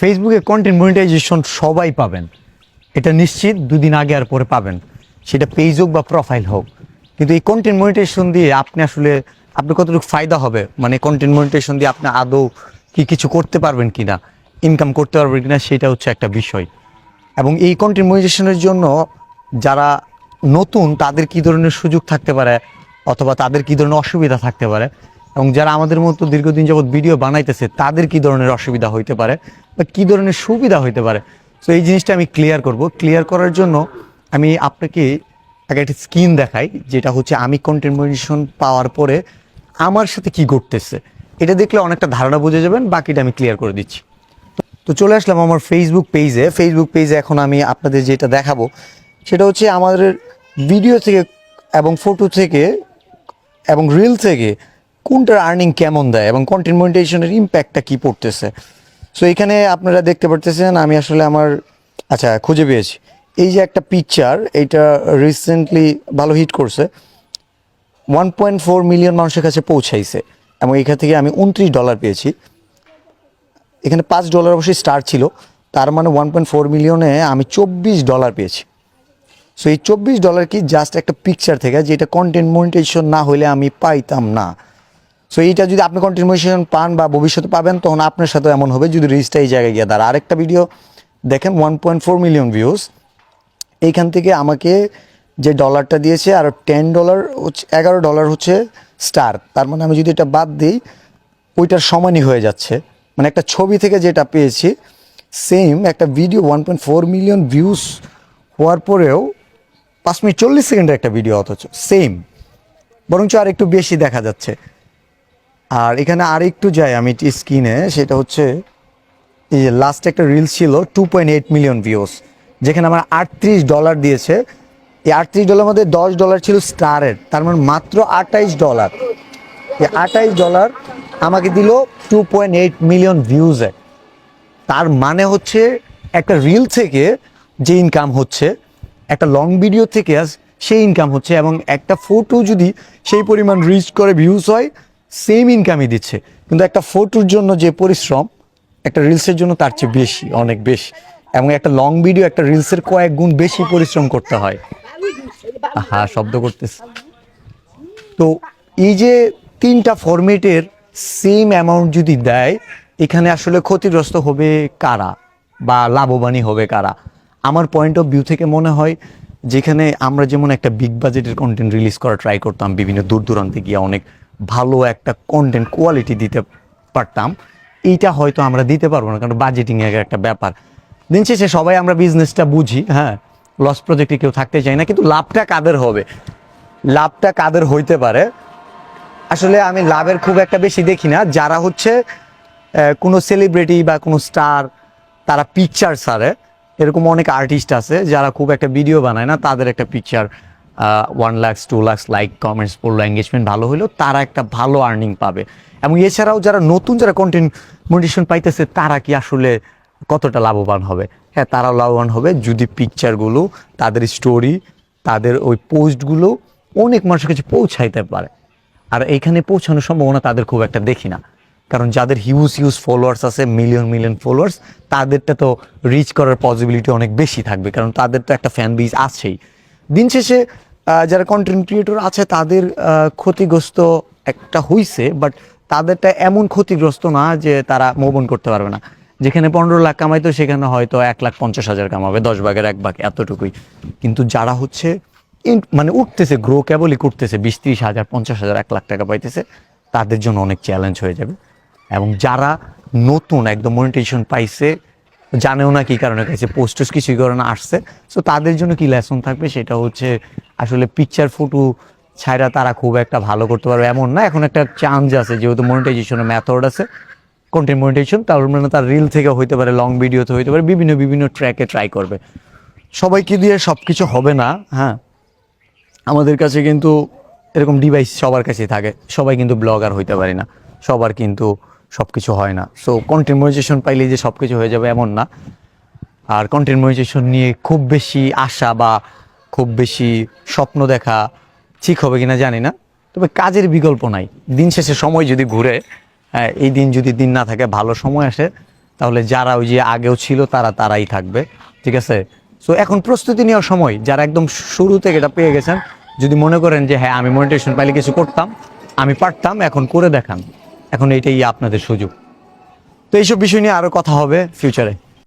ফেসবুকে content monetization সবাই পাবেন। এটা নিশ্চিত, দুদিন আগে আর পরে পাবেন। সেটা পেজ হোক বা প্রোফাইল হোক। কিন্তু এই কন্টেন্ট মনিটাইজেশন দিয়ে আপনি আসলে, আপনার কতটুকু ফায়দা হবে? মানে কন্টেন্ট মনিটাইজেশন দিয়ে আপনি আদৌ কি কিছু করতে পারবেন কিনা? ইনকাম করতে পারবেন কিনা? সেটা হচ্ছে একটা বিষয়। এবং এই কন্টেন্ট মনিটাইজেশনের জন্য যারা নতুন, তাদের কি ধরনের সুযোগ থাকতে পারে? অথবা তাদের কি ধরনের অসুবিধা থাকতে পারে? এবং যারা আমাদের মতো দীর্ঘদিন যাবত ভিডিও বানাইতেছে, তাদের কি ধরনের অসুবিধা হইতে পারে বা কী ধরনের সুবিধা হইতে পারে? তো এই জিনিসটা আমি ক্লিয়ার করব। ক্লিয়ার করার জন্য আমি আপনাকে আগে একটা স্কিন দেখাই, যেটা হচ্ছে আমি কন্টেন্ট পাওয়ার পরে আমার সাথে কি ঘটতেছে। এটা দেখলে অনেকটা ধারণা বুঝে যাবেন, বাকিটা আমি ক্লিয়ার করে দিচ্ছি। তো চলে আসলাম আমার ফেসবুক পেজে ফেসবুক পেজে এখন আমি আপনাদের যেটা দেখাবো, সেটা হচ্ছে আমাদের ভিডিও থেকে এবং ফটো থেকে এবং রিল থেকে কোনটার আর্নিং কেমন দেয় এবং কন্টেন্ট মনিটাইজেশনের ইম্প্যাক্টটা কি পড়তেছে? সো এখানে আপনারা দেখতে পারতেছেন, আমি আসলে আমার আচ্ছা খুঁজে পেয়েছি। এই যে একটা পিকচার এটা রিসেন্টলি ভালো হিট করছে। ওয়ান পয়েন্ট ফোর মিলিয়ন মানুষের কাছে পৌঁছাইছে এবং এখান থেকে আমি উনত্রিশ ডলার পেয়েছি। এখানে পাঁচ ডলার অবশ্যই স্টার ছিল। তার মানে ওয়ান পয়েন্ট ফোর মিলিয়নে আমি চব্বিশ ডলার পেয়েছি। সো এই চব্বিশ ডলার কি জাস্ট একটা পিকচার থেকে, যেটা কন্টেন্ট মনিটাইজেশন না হলে আমি পাইতাম না। সো এইটা যদি আপনি কন্টেন্ট মনিটাইজেশন পান বা ভবিষ্যতে পাবেন, তখন আপনার সাথে এমন হবে যদি রিচটা এই জায়গায় গিয়ে দাঁড়া আরেকটা ভিডিও দেখেন one point four million views এইখান থেকে আমাকে যে ডলারটা দিয়েছে, আর টেন ডলার হচ্ছে, এগারো ডলার হচ্ছে স্টার তার মানে আমি যদি এটা বাদ দিই, ওইটার সমানই হয়ে যাচ্ছে। মানে একটা ছবি থেকে যেটা পেয়েছি সেম একটা video one point four million views হওয়ার পরেও পাঁচ মিনিট চল্লিশ সেকেন্ডের একটা ভিডিও অথচ সেম বরঞ্চ আর একটু বেশি দেখা যাচ্ছে। আর এখানে আর একটু যাই আমি স্ক্রিনে সেটা হচ্ছে এই যে লাস্ট একটা রিলস ছিল two point eight million views যেখানে আমার আটত্রিশ ডলার দিয়েছে। এই আটত্রিশ ডলার মধ্যে দশ ডলার ছিল স্টারের তার মানে মাত্র আটাইশ ডলার এই আটাইশ ডলার আমাকে দিল টু পয়েন্ট এইট মিলিয়ন ভিউজে তার মানে হচ্ছে একটা রিল থেকে যে ইনকাম হচ্ছে, একটা লং ভিডিও থেকে সেই ইনকাম হচ্ছে এবং একটা ফটো যদি সেই পরিমাণ রিচ করে ভিউজ হয় সেম ইনকামই দিচ্ছে। কিন্তু একটা ফটোর জন্য যে পরিশ্রম, একটা রিলসের জন্য তার চেয়ে বেশি, অনেক বেশি। এবং একটা লং ভিডিও একটা রিলসের কয়েক গুণ বেশি পরিশ্রম করতে হয়। হ্যাঁ শব্দ করতেছে। তো এই যে তিনটা ফরম্যাটের সেম অ্যামাউন্ট যদি দেয়, এখানে আসলে ক্ষতিগ্রস্ত হবে কারা বা লাভবানই হবে কারা? আমার পয়েন্ট অফ ভিউ থেকে মনে হয়, যেখানে আমরা যেমন একটা বিগ বাজেটের কন্টেন্ট রিলিজ করা ট্রাই করতাম, বিভিন্ন দূর দূরান্তে গিয়ে অনেক ভালো একটা কন্টেন্ট কোয়ালিটি দিতে পারতাম। এইটা হয়তো আমরা দিতে পারব না, কারণ বাজেটিং এর একটা ব্যাপার। দিন শেষে সবাই আমরা বিজনেসটা বুঝি হ্যাঁ? লস প্রজেক্টে কেউ থাকতে চায় না, কিন্তু লাভটা কাদের হবে? লাভটা কাদের হইতে পারে? আসলে আমি লাভের খুব একটা বেশি দেখি না। যারা হচ্ছে কোনো সেলিব্রিটি বা কোনো স্টার তারা পিকচার সারে এরকম অনেক আর্টিস্ট আছে, যারা খুব একটা ভিডিও বানায় না, তাদের একটা picture one lakhs two lakhs like comments পড়ল এঙ্গেজমেন্ট ভালো হইল, তারা একটা ভালো আর্নিং পাবে। এবং এছাড়াও যারা নতুন যারা কন্টেন্ট মোটিভেশন পাইতেছে, তারা কি আসলে কতটা লাভবান হবে? হ্যাঁ তারাও লাভবান হবে। যদি পিকচারগুলো তাদের স্টোরি তাদের ওই পোস্টগুলো অনেক মানুষের কাছে পৌঁছাইতে পারে। আর এইখানে পৌঁছানোর সম্ভাবনা তাদের খুব একটা দেখি না। কারণ যাদের হিউজ হিউজ ফলোয়ার্স আছে মিলিয়ন মিলিয়ন ফলোয়ার্স তাদেরটা তো রিচ করার পসিবিলিটি অনেক বেশি থাকবে। কারণ তাদের তো একটা ফ্যান বেজ আছেই। দিন শেষে যারা কন্টেন্ট ক্রিয়েটর আছে, তাদের ক্ষতিগ্রস্ত একটা হইছে বাট তাদেরটা এমন ক্ষতিগ্রস্ত না যে তারা মোবন করতে পারবে না। যেখানে পনেরো লাখ কামাইতো, সেখানে হয়তো এক লাখ পঞ্চাশ হাজার কামাবে, দশ ভাগের এক ভাগ, এতটুকুই। কিন্তু যারা হচ্ছে মানে উঠতেছে গ্রো কেবলই করতেছে, বিশ ত্রিশ হাজার, পঞ্চাশ হাজার, এক লাখ টাকা পাইতেছে, তাদের জন্য অনেক চ্যালেঞ্জ হয়ে যাবে। এবং যারা নতুন একদম মনিটেশন পাইছে, জানেও না কি কারণে পাইছে পোস্টার্স কিছুই করে না, আসছে। সো তাদের জন্য কি লেসন থাকবে? সেটা হচ্ছে আসলে পিকচার ফটো ছাড়া তারা খুব একটা ভালো করতে পারবে এমন না। এখন একটা চান্স আছে, যেহেতু মনিটাইজেশনের মেথড আছে কন্টেন্ট মনিটাইজেশন তার মানে তার রিল থেকে হইতে পারে লং ভিডিওতে হইতে পারে, বিভিন্ন বিভিন্ন ট্র্যাকে ট্রাই করবে। সবাইকে দিয়ে সব কিছু হবে না হ্যাঁ? আমাদের কাছে কিন্তু এরকম ডিভাইস সবার কাছেই থাকে। সবাই কিন্তু ব্লগার হইতে পারে না। সবার কিন্তু সব কিছু হয় না। সো কন্টেন্ট মনিটাইজেশন পাইলে যে সব কিছু হয়ে যাবে এমন না। আর কন্টেন্ট মনিটাইজেশন নিয়ে খুব বেশি আশা বা খুব বেশি স্বপ্ন দেখা ঠিক হবে কিনা জানি না। তবে কাজের বিকল্প নাই। দিন শেষে সময় যদি ঘুরে হ্যাঁ, এই দিন যদি দিন না থাকে ভালো সময় আসে তাহলে যারা ওই যে আগেও ছিল তারা তারাই থাকবে। ঠিক আছে? সো এখন প্রস্তুতি নেওয়ার সময় যারা একদম শুরু থেকে এটা পেয়ে গেছেন যদি মনে করেন যে হ্যাঁ আমি মনিটেশন পাইলে কিছু করতাম আমি পারতাম এখন করে দেখান। এখন এইটাই আপনাদের সুযোগ। তো এইসব বিষয় নিয়ে আরও কথা হবে ফিউচারে